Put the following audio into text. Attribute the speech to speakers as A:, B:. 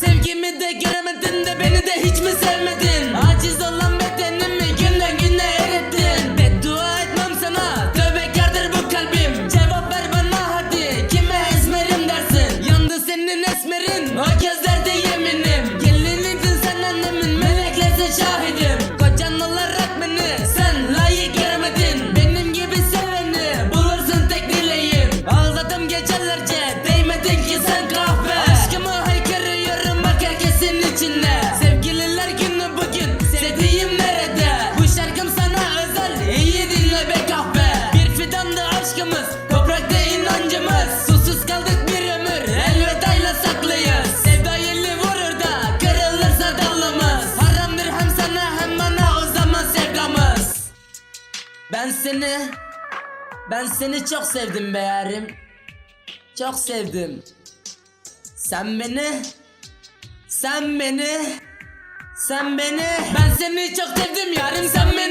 A: Sevgimi de göremedin de beni de hiç mi sevmedin? Aciz olan aşkımız toprakta inancımız. Susuz kaldık bir ömür elvedayla saklıyız. Sevda yeli vurur da kırılırsa dalımız. Haramdır hem sana hem bana o zaman sevdamız. Ben seni ben seni çok sevdim be yarim. Çok sevdim. Sen beni Sen beni Sen beni. Ben seni çok sevdim yarim Sen beni